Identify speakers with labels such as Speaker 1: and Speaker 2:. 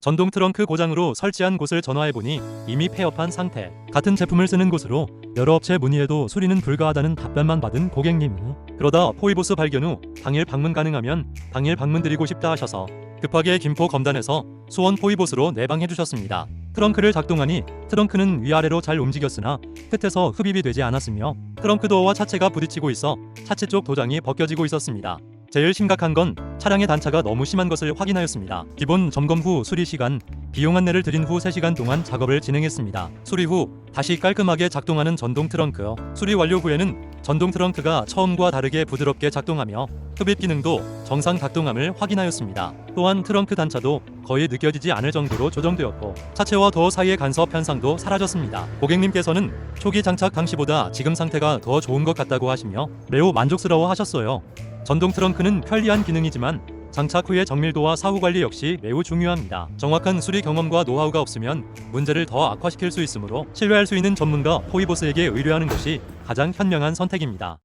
Speaker 1: 전동 트렁크 고장으로 설치한 곳을 전화해보니 이미 폐업한 상태. 같은 제품을 쓰는 곳으로 여러 업체 문의해도 수리는 불가하다는 답변만 받은 고객님. 그러다 포이보스 발견 후 당일 방문 가능하면 당일 방문 드리고 싶다 하셔서 급하게 김포 검단에서 수원 포이보스로 내방해 주셨습니다. 트렁크를 작동하니 트렁크는 위아래로 잘 움직였으나 끝에서 흡입이 되지 않았으며 트렁크 도어와 차체가 부딪히고 있어 차체 쪽 도장이 벗겨지고 있었습니다. 제일 심각한 건 차량의 단차가 너무 심한 것을 확인하였습니다. 기본 점검 후 수리 시간, 비용 안내를 드린 후 3시간 동안 작업을 진행했습니다. 수리 후 다시 깔끔하게 작동하는 전동 트렁크. 수리 완료 후에는 전동 트렁크가 처음과 다르게 부드럽게 작동하며 흡입 기능도 정상 작동함을 확인하였습니다. 또한 트렁크 단차도 거의 느껴지지 않을 정도로 조정되었고 차체와 도어 사이의 간섭 현상도 사라졌습니다. 고객님께서는 초기 장착 당시보다 지금 상태가 더 좋은 것 같다고 하시며 매우 만족스러워 하셨어요. 전동 트렁크는 편리한 기능이지만 장착 후의 정밀도와 사후 관리 역시 매우 중요합니다. 정확한 수리 경험과 노하우가 없으면 문제를 더 악화시킬 수 있으므로 신뢰할 수 있는 전문가 포이보스에게 의뢰하는 것이 가장 현명한 선택입니다.